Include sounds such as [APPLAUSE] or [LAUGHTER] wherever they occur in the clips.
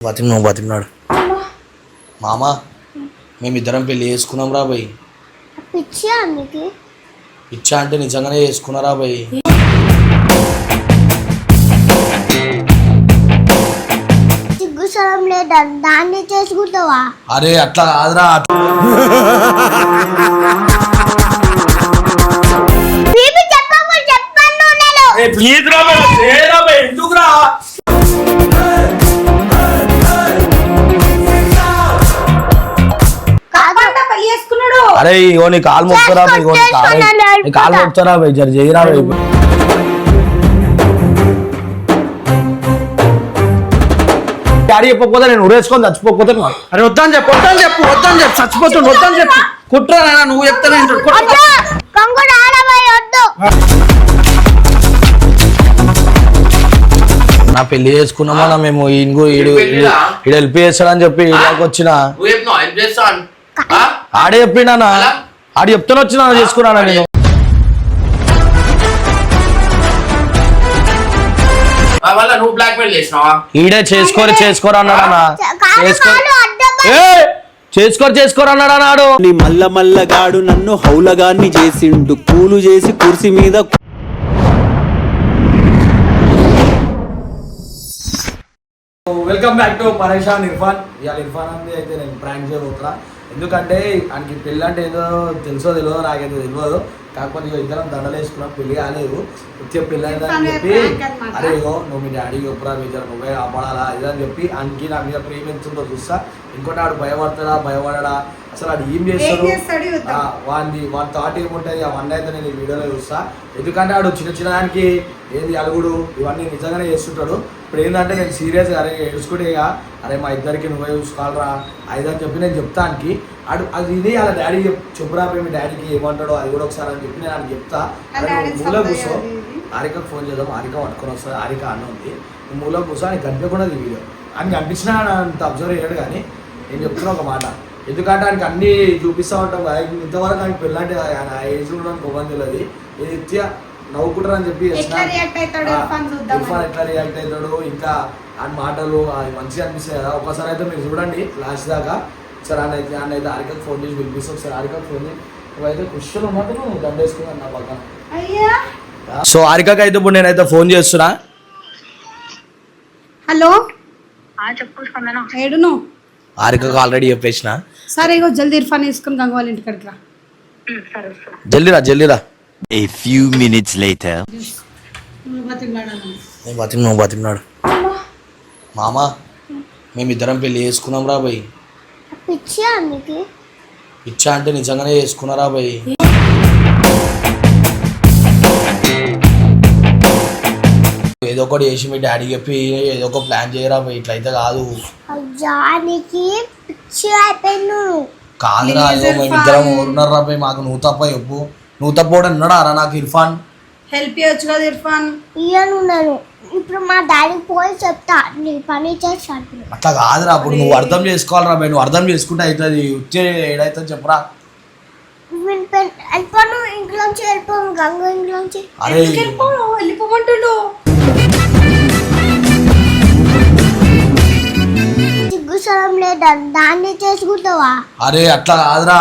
బతికినావు బతికినాడు మామ మేమిద్దరం పెళ్ళి చేసుకున్నాం రా భయ్ పిచ్చి ఇచ్చా అంటే నిజంగానే చేసుకున్నారా భయ్ సిగ్గు సరం లేదా? దాన్ని చేసుకుంటావా? అరే అట్లా కాదురా. ప్లీజ్ అరే ఇగో నీ కాలు ఇగో నీ కాలు నీ కాలు మొక్కుతారా భయ్ జర చేయరా డాడీ చెప్పకపోతే నేను ఉరేసుకొని చచ్చిపోకపోతే అరే వద్దని చెప్పు వద్దని చెప్పు వద్దని చెప్పు చచ్చిపోతుండు వద్దని చెప్పు. కుట్రా నువ్వు చెప్తానే నా పెళ్ళి చేసుకున్నామా మేము ఇంగు ఈడు? ఈడు హెల్ప్ చేస్తాడని చెప్పి ఇలాగ వచ్చిన. ఆడే చెప్పినా అలా? ఆడు చెప్తాను వచ్చిన చేసుకున్నానా నేను. ఈడే చేసుకోరు చేసుకోరు అన్నాడు అన్న కాదు చేసుకో కాదు అడ్డబోయి ఏ చేసుకోరు చేసుకోరు అన్నాడు అన్నాడు నీ మల్ల మల్లగాడు నన్ను హౌలగాన్ని చేసిండు. కూలు చేసి కుర్చీ మీద వెల్కమ్ బ్యాక్ టు పరేషాన్ ఇర్ఫాన్. ఇవాళ ఇర్ఫాన్ అంది అయితే నేను ప్రాంక్ చేయబోతున్నా. ఎందుకంటే ఆయనకి పెళ్ళి అంటే ఏదో తెలుసో తెలియదో నాకైతే తెలియదు కాకపోతే ఇద్దరం దండలు వేసుకున్నాం పెళ్ళి కాలేదు. వచ్చే పెళ్ళి అయిందని చెప్పి అరే ఇగో నువ్వు మీ డాడీ చెప్పురా మీ ఇద్దరు నువ్వే కాపాడాలా ఇదని చెప్పి ఆయనకి నా మీద ప్రేమ ఎంతుందో చూస్తా. ఇంకోటి ఆడు భయపడతాడా భయపడడా? అసలు ఆడు ఏం చేస్తాడు? వాడిని వాడి థాట్ ఏముంటుంది? అవన్నీ అయితే నేను ఈ వీడియోలో చూస్తా. ఎందుకంటే ఆడు చిన్న చిన్న దానికి ఏంది అలుగుడు ఇవన్నీ నిజంగానే చేస్తుంటాడు. ఇప్పుడు ఏంటంటే నేను సీరియస్ అరే ఏడుచుకుంటే ఇక అరే మా ఇద్దరికి నువ్వే చూసుకోవాలరా అని చెప్పి నేను చెప్తానికి ఆడు అది ఇది అలా డాడీ చెప్ చెప్పురా మీ డాడీకి ఏమంటాడో అది కూడా ఒకసారి అని చెప్పి నేను ఆయనకి చెప్తా. మూల కూర్చో. హారికకు ఫోన్ చేద్దాం హారిక పట్టుకొని వస్తుంది హారిక అన్న ఉంది. మూల కూర్చో అని కనిపించకుండా ఈ వీడియో. అని కనిపించినా అంత అబ్జర్వ్ చేయడు కానీ నేను చెప్తున్నా ఒక మాట. ఎందుకంటే ఆయనకి అన్ని చూపిస్తూ ఉంటాం కదా ఇంతవరకు ఆయనకి పెళ్ళంటే ఆయన ఏజ్ కూడా తెలియదు. ఇది నిత్య నవ్వుకుంటారు అని చెప్పి ఆ, ఇర్ఫాన్ ఎట్లా రియాక్ట్ అవుతాడు? ఇంకా ఆయన మాటలు అవి మంచిగా అనిపిస్తాయి కదా. ఒకసారి అయితే మీరు చూడండి లాస్ట్ దాకా. ఒకసారి ఆయన అయితే ఆయన అయితే హారికకు ఫోన్ చేసి పిలిపిస్తే ఒకసారి హారికకు ఫోన్ చేసి నువ్వైతే క్వశ్చన్ ఉన్నట్టు నువ్వు దండేసుకున్నాను నా పక్కన. అయ్యా! సో హారికకి అయితే ఇప్పుడు నేనైతే ఫోన్ చేస్తున్నా. హలో? ఏడును? హారికకు ఆల్రెడీ చెప్పేసిన. సరే ఇగో జల్దీ ఇర్ఫాన్ వేసుకుని గంగవాళ్ళ ఇంటికి రా. సరే జల్దిరా జల్దిరా A few minutes later. నేను బతికి నువ్వు బతికినాడు. మామ మేమిద్దరం పెళ్ళి చేసుకున్నాం రా భయ్ ఇచ్చా అంటే నిజంగానే చేసుకున్నారా భయ్ ఏదో ఒకటి చేసి మీ డాడీ చెప్పి ఏదో ఒక ప్లాన్ చేయరా భయ్ ఇట్లయితే కాదు. జానికి పిచ్చి అయిపోయింది నువ్వు కాదురా అయ్యో మేమిద్దరం ఊరున్నారు రా భయ్ మాకు నువ్వు తప్ప చెప్పు నువ్వు తప్ప కూడా ఉన్నాడా రా నాకు ఇర్ఫాన్? హెల్ప్ చేయొచ్చు కదా ఇర్ఫాన్. ఇయ్యను నేను ఇప్పుడు మా డాడీకి పోయి చెప్తా నీ పని చేస్తాను అట్లా కాదురా అప్పుడు నువ్వు అర్థం చేసుకోవాలిరా నువ్వు అర్థం చేసుకుంటే అవుతుంది వచ్చే ఏడైతే చెప్పరా. వెళ్ళిపోను ఇంట్లోంచి వెళ్ళిపోను గంగ ఇంట్లోంచి. అరే. వెళ్ళిపోమంటుండు. లేదా దాన్ని చేసుకుంటావా? అరే అట్లా కాదురా.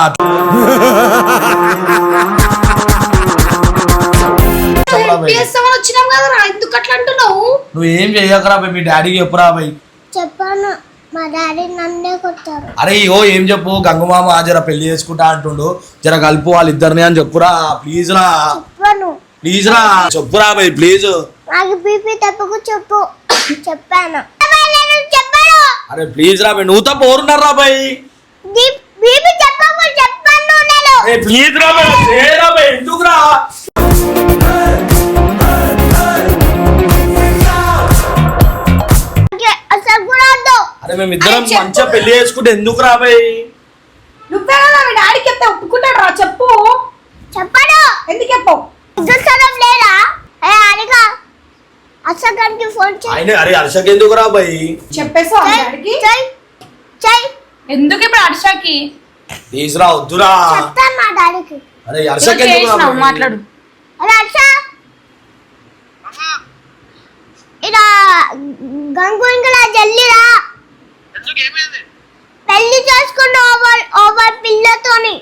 [LAUGHS] వచ్చినాం కదా ఎందుకు అట్లా అంటున్నావు? నువ్వు ఏం చెయ్యకరా భయ్ మీ డాడీకి చెప్పురా భయ్ చెప్పాను. మా డాడీ నన్నే కొట్టారు అరే ఇగో ఏం చెప్పు? గంగమామ జర పెళ్ళి చేసుకుంటా అంటుండు. జర కలుపు వాళ్ళిద్దరిని అని చెప్పురా. ప్లీజ్ రా. చెప్పాను. ప్లీజ్ రా. చెప్పురా భయ్ ప్లీజ్ నాకు బీపీ తప్పకు చెప్పు. చెప్పాను. చెప్పాను అరే ప్లీజ్ రా భయ్ నువ్వు తప్ప ఎవరున్నారా బీపీ రా లేరా భయ్ ఎందుకు రా ఇంకే అసలు కూడా వద్దు. అరే మేము ఇద్దరం అరే. మంచిగా పెళ్ళి చేసుకుంటే ఎందుకు రా భయ్ నువ్వే కదా మీ డాడీకి చెప్తే ఒప్పుకుంటాడు రా చెప్పు. చెప్పాను. ఎందుకు చెప్పవు సరం లేదా? ఏ అడిగా అసలు గారికి ఫోన్ చేయి అరే హర్షకి ఎందుకు రా భయ్ చెప్పేసావు మీ డాడీకి? చెయ్ చెయ్. ఎందుకు ఇప్పుడు హర్షకి తీసురా వద్దురా. అరే హర్షకి మాట్లాడు. పెళ్ళి ఓవర్ పిల్లతోని.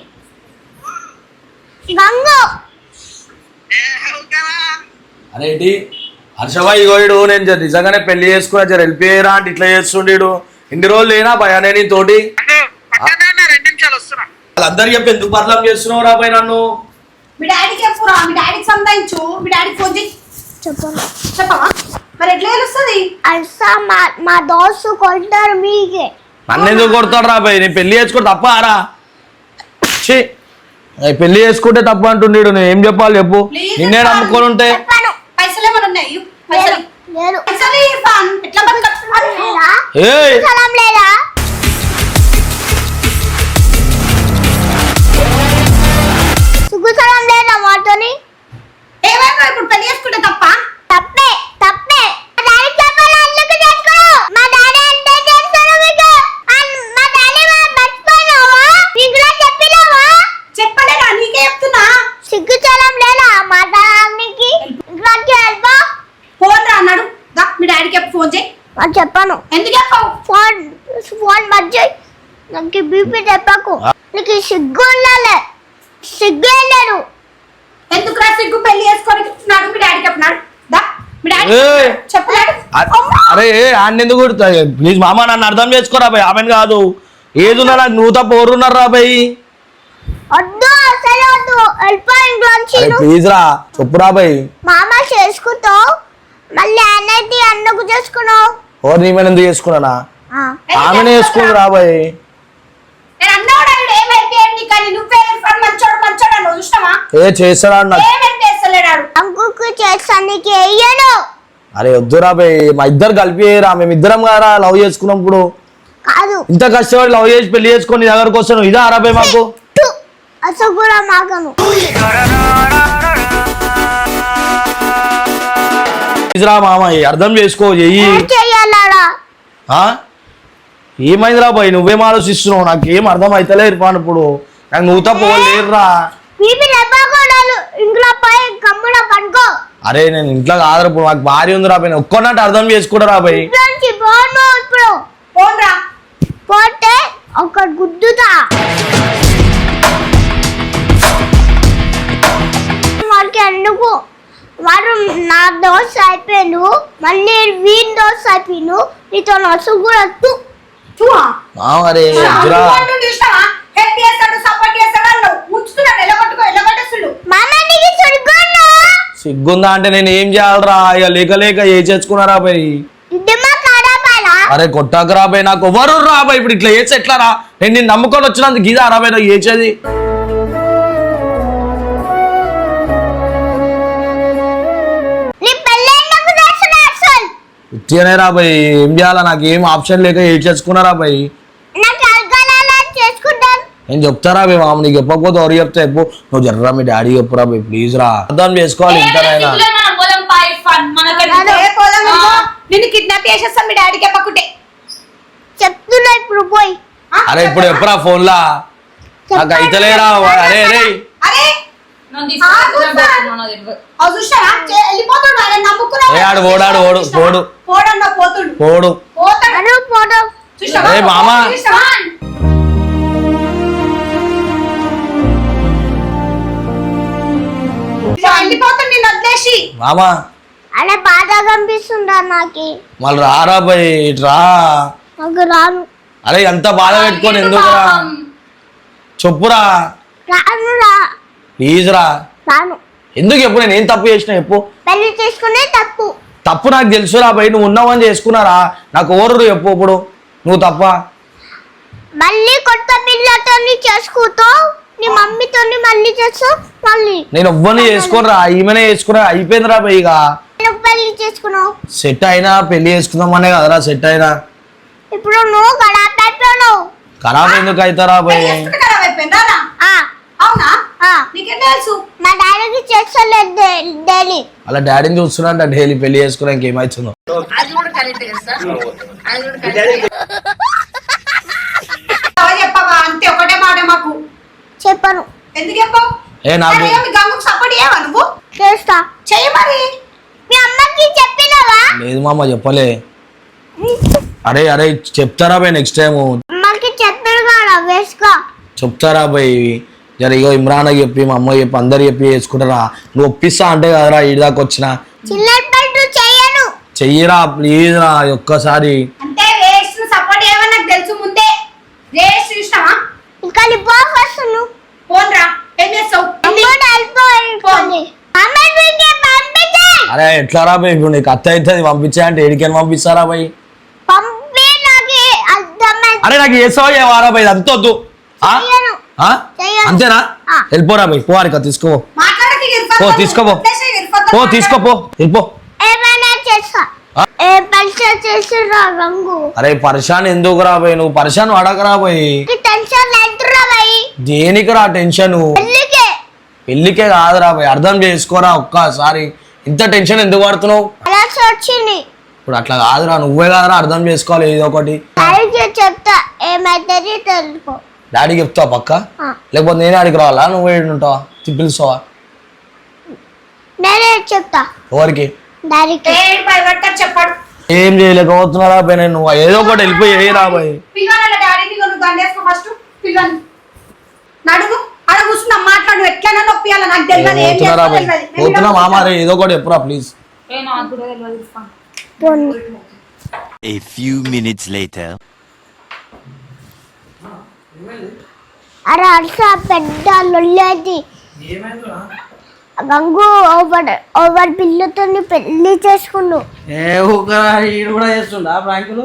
అరేంటి హర్షభాయ్ గోయుడు నేను నిజంగానే పెళ్ళి చేసుకున్నా జర వెళ్ళిపోయారా అంటే ఇట్లా చేస్తుండీడు ఇన్ని రోజులు లేనా భయా నేను తోటి? వాళ్ళందరూ చెప్పి ఎందుకు బదలం చేస్తున్నావు రా భయ నన్ను? మీ డాడీకి చెప్పురా మీ డాడీకి సంబంధించు మీ డాడీకి ఫోన్ చేసి చెప్పను? చెప్పవా? మరి ఎట్లా తెలుస్తుంది? అల్సా మా మా దోస్తు కొంటారు మీకే. నన్ను ఎందుకు కొడతాడు రా భయ్ నేను పెళ్ళి చేసుకుంటే తప్ప రా? ఛీ. నేను పెళ్ళి చేసుకుంటే తప్ప అంటుండీడు నేను. ఏం చెప్పాలి చెప్పు? నిన్నే. నమ్ముకొని ఉంటే. చెప్పాను. పైసలు ఏమైనా ఉన్నాయి? పైసలు. లేదు పైసలు ఇర్ఫాన్ ఎట్లా బతకట్టున్నారు లేదా చెప్పకు. నీకు సిగ్గు ఉండాలి సిగ్గు లేదు ఎందుకు రా సిగ్గు? పెళ్ళి చేసుకొని చెప్తున్నాడు మీ డాడీ చెప్పినాడు. దా మీ డాడీ ఏయ్. చెప్పలేడు అ- అరే ఆయన ఎందుకు ప్లీజ్ మామ నన్ను అర్థం చేసుకోరా భయ్? ఆమెను కాదు. ఏది ఉన్నా నాకు నువ్వు తప్ప ఎవరున్నారు రా భయ్? వద్దు అసలు అరే. ప్లీజ్ రా. చెప్పురా భయ్. మామ చేసుకుంటావు. మళ్ళీ అన్నది అందుకు చేసుకున్నావు. ఎవరు నీ మీద ఎందుకు చేసుకున్నానా. ఆమెనే చేసుకుంది రా భయ్. నేను అన్నాడు ఆయన ఏం హెల్ప్ చేయండి కానీ నువ్వే ఇర్ఫాన్ మంచోడు మంచోడు అన్నావు చూసినావా? ఏ చేస్తారా నాకు ఏం హెల్ప్ చేస్తలేడాడు? అంకుకు చేస్తానికి వెయ్యను. అరే వద్దురా మా ఇద్దరు కలిపి రా మేము ఇద్దరం కదా లవ్ చేసుకున్నప్పుడు కాదు. ఇంత కష్టపడి లవ్ చేసి పెళ్ళి చేసుకొని నీ దగ్గరకు వస్తాను ఇదా అరా భయ్ మాకు? టు. అసలు కూడా మాకను ప్లీజ్ రా మామ అర్థం చేసుకో చెయ్యి. ఏం చెయ్యాలరా? ఆ? ఏమైందిరా భయ్ నువ్వేం ఆలోచిస్తున్నావు? నాకు ఏం అర్థం అవుతలే ఇర్ఫాన్ ఇప్పుడు. నాకు నువ్వు తప్ప లేరురా. అరే నేను ఇంట్లో కాదురా ఇప్పుడు. నాకు భార్య ఉంది రా భయ్ ఒక్కనట్టు అర్థం చేసుకుంటా రా భయ్ ఇంట్లోంచి పోను ఇప్పుడు. ఫోన్ రా పోతే ఒక గుద్దుతా. వాడికి ఎందుకు? వాడు నా దోశ అయిపోయాడు. మళ్ళీ వీన్ దోశ అయిపోయాడు. నీతో నసు కూడా తు. చూవా మామ అరే వద్దురా చూసినావా హెల్ప్ చేస్తాడు సపోర్ట్ చేస్తాడు అన్నావు ఉంచుతున్నాడు ఎల్లగొట్టుకో ఎల్లగొట్టేస్తుడు మామ నీకు సరిగ్గా సిగ్గుందా అంటే నేను ఏం చేయాలరా? ఇక లేక లేక ఏ చేసుకున్నారా భయ్ దిమ్మ ఖరాబాలా అరే కొట్టాక రాబాయ్ నాకు ఎవరు రాబాయ్ ఇప్పుడు ఇట్లా చేసి ఎట్లా రా నేను నిన్ను నమ్ముకొని వచ్చినందుకు గీదా రాబాయ్ నాకు ఏచేది? ఉత్తిగానే రాబాయ్ ఏం చేయాలా? నాకు ఏం ఆప్షన్ లేక ఏ చేసుకున్నారా చేసుకుంటాను. నేను చెప్తారా బే మామ నీకు చెప్పకపోతే ఎవరు చెప్తా? చెప్పు. నువ్వు జర్రా మీ డాడీ చెప్పురా బే ప్లీజ్ రా. అర్థం చేసుకోవాలి ఇంతనైనా నిన్ను కిడ్నాప్ చేసేస్తాం మీ డాడీకి చెప్పకుంటే. చెప్తున్నా ఇప్పుడు పోయి? అరే ఇప్పుడు ఎప్పుడా ఫోన్ లా? నాకు అయితలేరా అరే. అరే ఆడు ఓడు, పోడు మామ. మామ. అలా బాధ కనిపిస్తుందా నాకు? మళ్ళీ రారా బాయ్ ఇటు రా. నాకు రాను. అరే ఎంత బాధ పెట్టుకొని ఎందుకురా? చెప్పురా. రాను రా. ప్లీజ్ రా ఎందుకు చెప్పు నేను ఏం తప్పు చేసిన చెప్పు. పెళ్ళి చేసుకునే తప్పు. తప్పు నాకు తెలుసురా భయ్ నువ్వు ఉన్నావని చేసుకున్నారా? నాకు ఓరు చెప్పు ఇప్పుడు. నువ్వు తప్ప. మళ్ళీ కొత్త పిల్లతో చేసుకుంటావు నీ మమ్మీతో మళ్ళీ చేస్తావు మళ్ళీ. నేను ఎవ్వరిని చేసుకోనరా. ఈమెనే చేసుకున్నా. అయిపోయిందిరా ఇక. నువ్వు పెళ్ళి చేసుకున్నావు. సెట్ అయినా పెళ్ళి చేసుకుందామనే కదరా సెట్ అయినా. ఇప్పుడు నువ్వు గడాప్ అయిపోయావు ఖరాబ్ ఎందుకు అవుతారా భయ్ అవునా? ఆ. నీకేం తెలుసు? మా డాడీకి చేస్తలేదు డైలీ. అలా డాడీని చూస్తున్నా డైలీ పెళ్ళి చేసుకోవడానికి ఏమవుతుందో చెప్పవా? అంతే ఒకటే మాట మాకు. చెప్పను. ఎందుకు చెప్పావు? ఏ నాకు సరే, మీ గంగుకు సపోర్ట్ చేయవా నువ్వు? చేస్తా. చెయ్యి మరి. మీ అమ్మకి చెప్పినావా? లేదు మామ చెప్పలే. అరే అరే చెప్తారా భయ్ నెక్స్ట్ టైం అమ్మకి చెప్పారు కదా వేసుకో. చెప్తారా భయ్ జర ఇగో ఇమ్రాన్ చెప్పి మా అమ్మ చెప్పి అందరు చెప్పి చేసుకుంటారా? నువ్వు ఒప్పిస్తా అంటే కదరా ఈ దాకా వచ్చిన. చెయ్యరా ప్లీజ్ రా ఒక్కసారి. ఏం అరే ఎట్లా రా బై ఇప్పుడు నీకు అత్త అవుతుంది పంపించా అంటే ఏడికని పంపిస్తారా బై? పంపి నాకు అర్థమైంది అరే నాకు చేసావా ఏవారా బై అంత అంతేనా. వెళ్ళిపోరా బై పోవారిక తీసుకో పో తీసుకోపో. పో. తీసుకోపో. వెళ్ళిపో. అరే పరిశాన్ ఎందుకు రా బై నువ్వు టెన్షన్ అవుతురా భయ్ దేనికి రా టెన్షన్? పెళ్ళికే. పెళ్ళికే కాదురా బై అర్థం చేసుకోరా ఒక్కసారి. ఇంత టెన్షన్ ఎందుకు పడుతున్నావు? ఇప్పుడు అట్లా కాదురా నువ్వే కాదురా అర్థం చేసుకోవాలి ఏదో ఒకటి. చెప్తా. ఏమైతుంది డాడీకి చెప్తావా పక్క. లేకపోతే నేనే అడిగి రావాలా? నువ్వు ఏడు ఉంటావా? పిలుస్తావా? నేనే చెప్తా. ఎవరికి? చెప్పాడు. ఏం చేయలేకపోతున్నారా పోయి నేను నువ్వు ఏదో ఒకటి వెళ్ళిపోయి రాబోయ్. పోతున్నా మామారే ఏదో ఒకటి చెప్పురా please. A few minutes later. అరే అర్స పెద్ద లొల్లేది గంగు ఓవర్ ఓవర్ పిల్లతో పెళ్ళి చేసుకుండు ఏ ఊకరా ఈడు కూడా చేస్తుండా బ్యాంకులు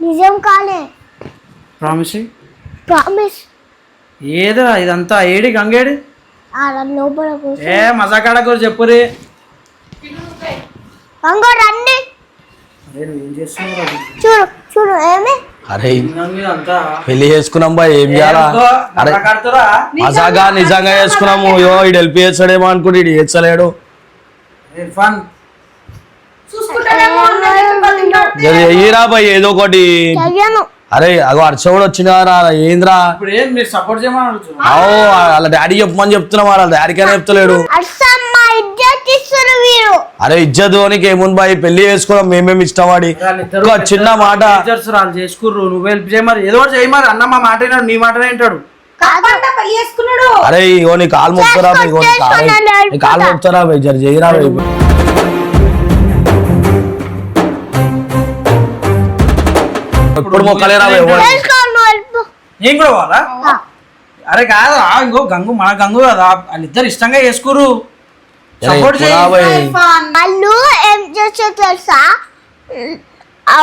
నిజం కాలే. ప్రామిస్ ప్రామిస్ ఏదిరా ఇదంతా? ఏడి గంగేడి? ఆడ లోపల కూర్చో. ఏ మజాకాడ గురించి చెప్పురి? గంగు రండి. నేను ఏం చేస్తున్నావు చూడు చూడు ఏమి? అరే అంతా పెళ్ళి చేసుకున్నాం బా ఏం చేయాలా? అరే మజాగా నిజంగా చేసుకున్నాము. అయ్యో ఇడు హెల్ప్ చేస్తాడేమో అనుకుంటే ఇడు చేస్తలేడు. ఎయ్యిరా బాయ్ ఏదో ఒకటి. అరే అగో హర్ష కూడా వచ్చినారా ఏంద్రా? వాళ్ళ డాడీ చెప్పమని చెప్తున్నా వాళ్ళ డాడీకైనా చెప్తలేడు. అరే ఇజ్జత్ ధోనికి ఏముంది బాయ్? పెళ్ళి చేసుకోవడం మేమేమి ఇష్టపడి వాళ్ళిద్దరూ ఒక చిన్న మాట. చేసుకుర్రు. నువ్వు హెల్ప్ ఏదో చేయమరి అన్న మా మాట నీ మాట వింటాడు. కాకుండా పెళ్ళి చేసుకున్నాడు. అరే ఇగో నీ కాలు మొక్కుతారా బై, ఇగో నీ కాలు మొక్కుతారా జర చేయరా ఎప్పుడు మొక్కలేరా నేను కూడా అరే కాదురా ఇంకో గంగు మన గంగు కదా. వాళ్ళిద్దరు ఇష్టంగా చేసుకుర్రు. వాళ్ళు ఏం చేస్తే తెలుసా? ఆ,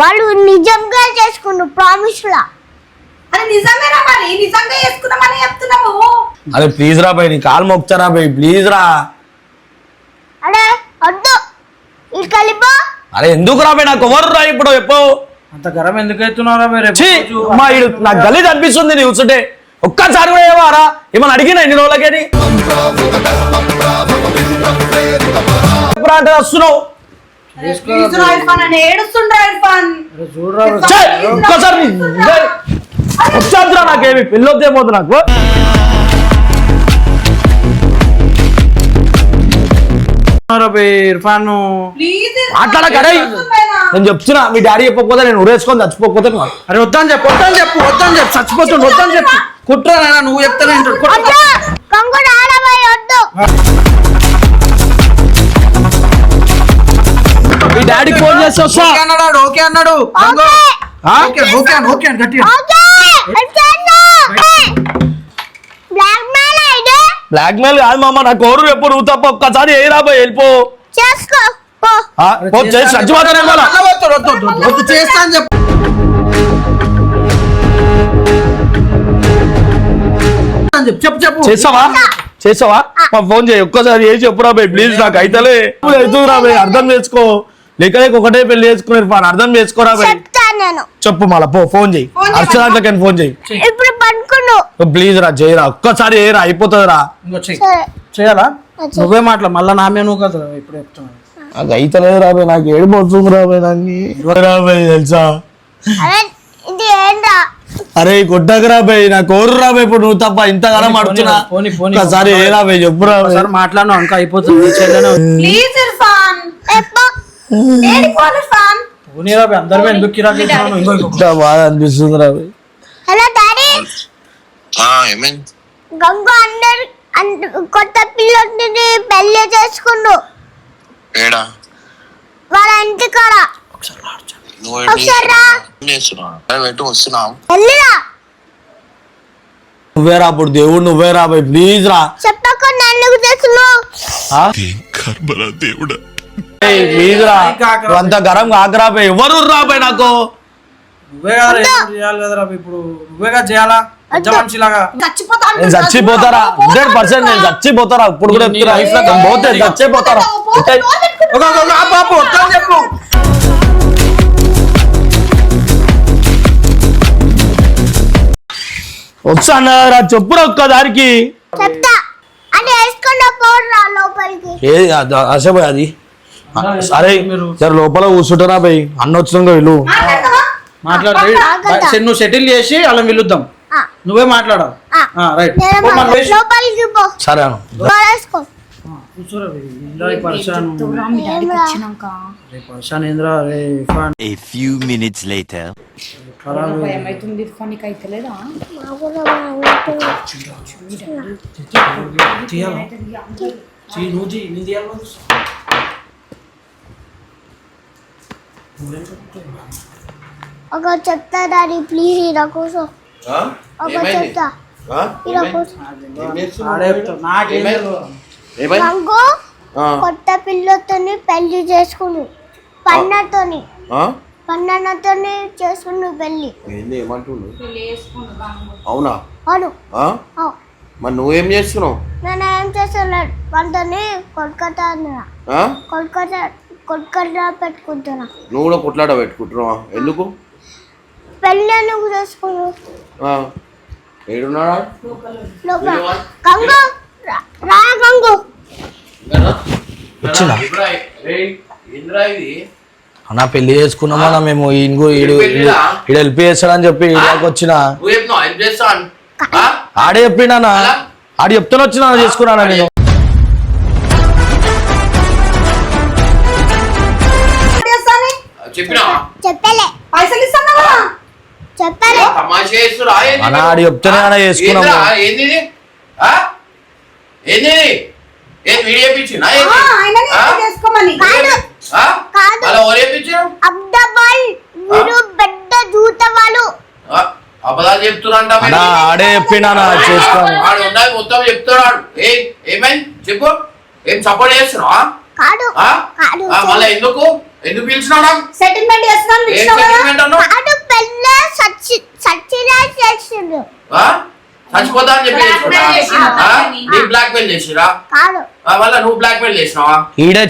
వాళ్ళు నిజంగా చేసుకుండు ప్రామిస్ లా. నిజమేనా మరి. నిజంగా చేసుకున్నామని చెప్తున్నాము అరే ప్లీజ్ రా బై నీ కాలు మొక్కుతారా బై? ప్లీజ్ రా. అరే వద్దు. ఇది కలిపో. అరే ఎందుకు రా బై నాకు ఎవరు రా ఇప్పుడు? ఎప్పు అంత గరం ఎందుకు అవుతున్నారా మీరు ఛీ మా గలీజ్ అనిపిస్తుంది నీ కూర్చుంటే ఒక్కసారి కూడా ఏవారా ఏమన్నా అడిగినా ఇన్ని రోజులకేని? ఎప్పుడు అంటే వస్తున్నావు ఒక్కసారి వచ్చాదురా నాకేమి పెళ్ళొద్దే పోతు నాకు. ఇర్ఫాన్. ప్లీజ్ మాట్లాడక అరే. నేను చెప్తున్నా మీ డాడీ చెప్పకపోతే నేను ఉరేసుకొని చచ్చిపోకపోతే అరే వద్దని చెప్పు వద్దని చెప్పు వద్దని చెప్పు చచ్చిపోతుండు వద్దని చెప్పు. కుట్రా నువ్వు చెప్తానే వింటాడు. కుట్రా. వద్దు కంగుడు ఆడబోయి వద్దు. మీ డాడీకి ఫోన్ చేసి వస్తా ఓకే అన్నాడు ఓకే అన్నాడు. గంగు. ఆ? ఓకే ఓకే అని ఓకే అని గట్టిగా. ఓకే. బ్లాక్ మెయిల్ అయితే బ్లాక్ మెయిల్ కాదు మామ నాకు ఎవరు ఎప్పుడు నువ్వు తప్ప ఒక్కసారి ఏ రాబోయ్ వెళ్ళిపో. చేసుకో పో. ఆ, పో, చేసి చచ్చిపోతానే మళ్ళా మళ్ళా వద్దు, వద్దు, వద్దు, వద్దు, వద్దు, చేస్తా అని చెప్పు. చెప్పు, చెప్పు చెప్పు. చేసావా చేసావా మా ఫోన్ చేయి ఒక్కసారి చేసి చెప్పురా బై ప్లీజ్ నాకు అయితలే. అవుతుందిరా బై అర్థం చేసుకో. లేక లేక ఒకటే పెళ్ళి చేసుకున్నారు ఫాన్ అర్థం చేసుకోరా బై. చెప్తా నేను. చెప్పు మళ్ళా పో ఫోన్ చేయి. అర్చనాట్లకని ఫోన్ చేయి. ఇప్పుడు ప్లీజ్ రా చేయరా ఒక్కసారి ఇంకో చెయ్యి. సరే. చేయాలా. నువ్వే మాట్లా మళ్ళా నా మీద నువ్వు కదా ఇప్పుడు చెప్తున్నాను నాకు అయితలేదు రా బై నాకు ఏడు పోతుంది రా బై నాకు రా బై తెలుసా? అరే ఇది ఏంటా అరే గొడ్డకు రాబాయి నా కోరు రాబాయి ఇప్పుడు నువ్వు తప్ప ఇంతగానం అడుగుతున్నా. చెప్పురా అయిపోతుంది పోనీ ఇంత బాధ అనిపిస్తుంది రాబాయి పెళ్ళి చేసుకుండు. వాళ్ళ ఇంటికాడ. నువ్వే రా అప్పుడు దేవుడు నువ్వే రాబాయి ప్లీజ్ రా. దేవుడా. అంత గరం కాకరా ఎవరు రాబాయ్ నాకు? చచ్చిపోతారా? చచ్చిపోతారా? ఇప్పుడు కూడా పోతే చచ్చిపోతారా? చెప్పు. ఒకసారి చెప్పురా ఒక్కదానికి. అసే పోయి అది అరే సరే లోపల కూర్చుంటారా పోయి అన్న వచ్చినాక వీళ్ళు. మాట్లాడతాయి నువ్వు సెటిల్ చేసి అలా పిలుద్దాం. నువ్వే మాట్లాడావు రైట్. సరే A few minutes later. ఒక చెత్త డాడీ ప్లీజ్ ఇలా కోసం ఒక చెత్త ఇలా కొత్త పిల్లతోని పెళ్ళి చేసుకుని. పన్నతోని పన్నతోని చేసుకుని పెళ్ళి ఏంది ఏమంటుండు? అవునా? అవును. మరి నువ్వేం చేస్తున్నావు? నేను ఏం చేస్తున్నాడు వాళ్ళతోని కోల్కతా? కోల్కతా కోల్కతా పెట్టుకుంటున్నా. నువ్వు కూడా కొట్లాడ పెట్టుకుంటున్నావా? ఎందుకు? పెళ్ళి ఎందుకు చేసుకున్నావు. ఏడున్నాడా? గంగు రా గంగు. వచ్చిందా? ఇంద్రా ఇది? అన్న పెళ్ళి చేసుకున్నామా మేము ఇంకో ఈడు చేస్తాడని చెప్పి వచ్చిన. ఆడే చెప్పిండన్నా ఆడు చెప్తాను వచ్చిన చేసుకున్నాను నేను ఆడు అలా ఓరేపించారు అబ్దబాల్ మీరు పెద్ద దూతవాళ్ళు అబదాలు చెప్తున్నాడు ఆడే చెప్పినా చేస్తాను. ఆడు ఉన్నది మొత్తం చెప్తున్నాడు ఏ ఏమైంది? చెప్పు. ఏం సపోర్ట్ చేస్తున్నావా? కాదు. మళ్ళీ ఎందుకు? ఎందుకు పిలిచినాడా? సెటిల్మెంట్ సెటిల్మెంట్ అన్నాడు పెళ్ళ సచ్చి సచ్చిరా అని చెప్పి బ్లాక్ మెయిల్ చేసిరా ఈడే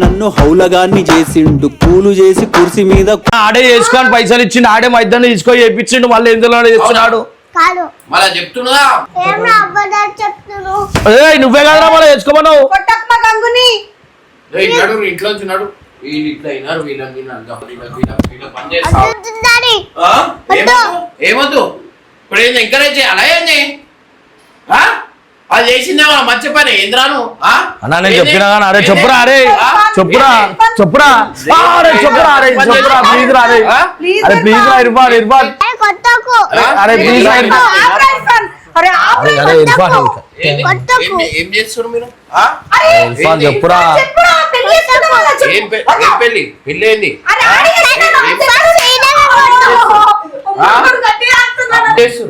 నన్ను హౌలగాన్ని చేసిండు. పూలు చేసి కుర్సీ మీద ఆడే చేసుకొని పైసలు ఇచ్చిండు. ఆడే మా తీసుకొని తీసుకో చేపించిండు. మళ్ళీ ఎందులో చేస్తున్నాడు మళ్ళా నువ్వే కదరా మళ్ళీ చేసుకోమన్నావు? ఇంట్లో వీళ్ళు ఇట్లా అయినారు వీళ్ళని పని? ఏమొద్దు? ఇప్పుడు ఏంది? ఎంకరేజ్ చేయాలా. ఏంది? ఆ? అది చేసిందేమో మంచి పని ఏంద్రాను ఆ? అన్నా నేను? చెప్పినా కానీ అరే? చెప్పురా అరే? చెప్పురా. చెప్పురా. అరే చెప్పురా అరే చెప్పురా. ప్లీజ్ రా అరే? అరే ప్లీజ్ రా ఇర్ఫాన్ ఇర్ఫాన్. అరే కొట్టకు. అరే ప్లీజ్ రా ఇర్ఫాన్. అరే. అరే ఇర్ఫాన్. ఏం- మీరు? ఆ? ఇర్ఫాన్ చెప్పురా. పెళ్ళి? పెళ్ళి? తెలుసు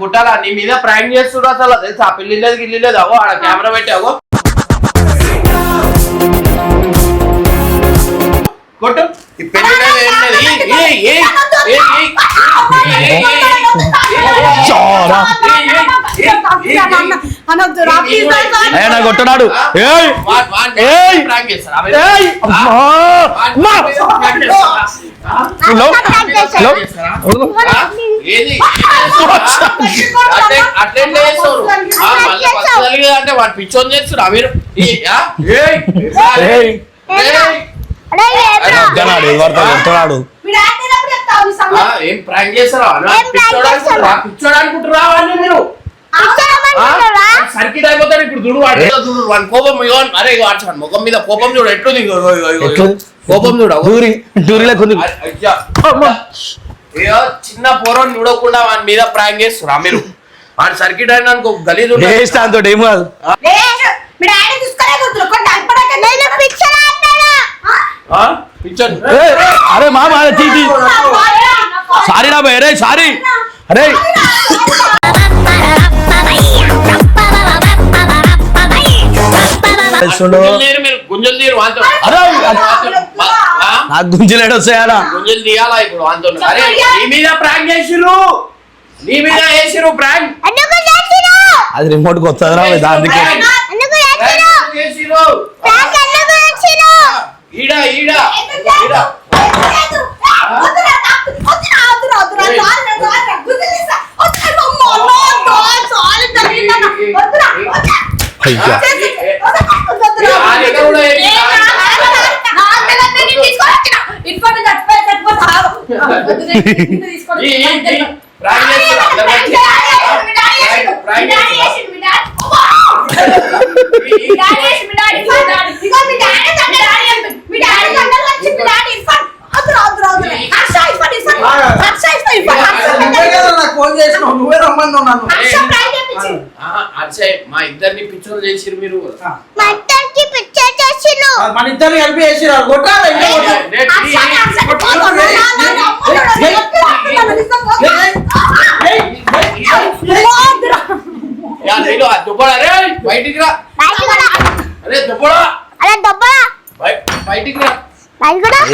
గుట్టాల నీ మీద ప్రాంక్ చేస్తున్నారు అసలు. తెలుసు? ఆ పెళ్ళి లేదు గిల్లి లేదు అవో ఆడ కెమెరా పెట్టావో కొట్టు కొట్టడాడు అంటే వాడు పిచ్చోని చేస్తున్నా మీరు వద్దన్నాడు ఇది పడతాడు చిన్న పూర్వం చూడకుండా వాని మీద ప్రాంగ్ చేస్తున్నా మీరు. వాడు సర్కిట్ అయినా గలీజు ఏం కాదు. అరే మామ. సారీ రా భయ్, అరే సారీ అరే? నాకు గుంజలేడు వస్తాయాడా గుంజలు తీయాలా ఇప్పుడు వాంతో అరే నీ మీద ప్రాంక్ చేసిరు నీ మీద వేసిరు ప్రాంక్ అది రిమోట్ వస్తుందిరా దానికి ఈడ ఈడ ఈడ అయ్యా. ఈ- ఈ- ఈ ప్రాంక్ చేసిరు అందరూ వచ్చి. ప్రాంక్- ప్రాంక్ చేసిరా? ఈ- ఈ- నువ్వే కదా నాకు ఫోన్ చేసినావు రమ్మన్నావు నన్ను మా ఇద్దరిని పిచ్చోలు చేసిరు మీరు. చేసిరు మన ఇద్దరు కలిపి వేసిరా కొట్టాలి ఇంకా కొట్టాలి. యా, నేను ఆ దుబ్బడా రే బయటికి రా. అరే దుబ్బడా. బయటికి రా.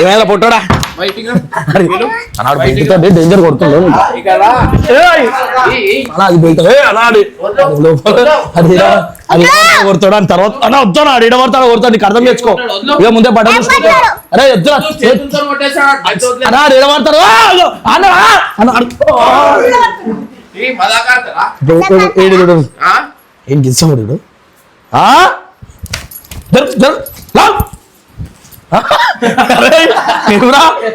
ఏమైనా పొట్టోడా. అన్నాడు బయటతో డేంజర్ కొడుతుండే అది బయట వద్దు. కొడతాడు అని తర్వాత అన్న వద్దాను ఆడు ఇడబడతాడు కొడతాడు నీకు అర్థం చేసుకో వద్దు. ఇక ముందే బట్టలు అరే వద్దురా చేతులతో కొట్టేశాడు. అటు వదిలే. అన్నా ఆడు ఇడబడతాడు ఆ! అయ్యో! అన్న ఆ! అన్న ఆడు. ఈ మదాకాడతారా? ఏడు ఏడు. ఆ? ఏం గెలిచాడు? ఆ జరు జరు?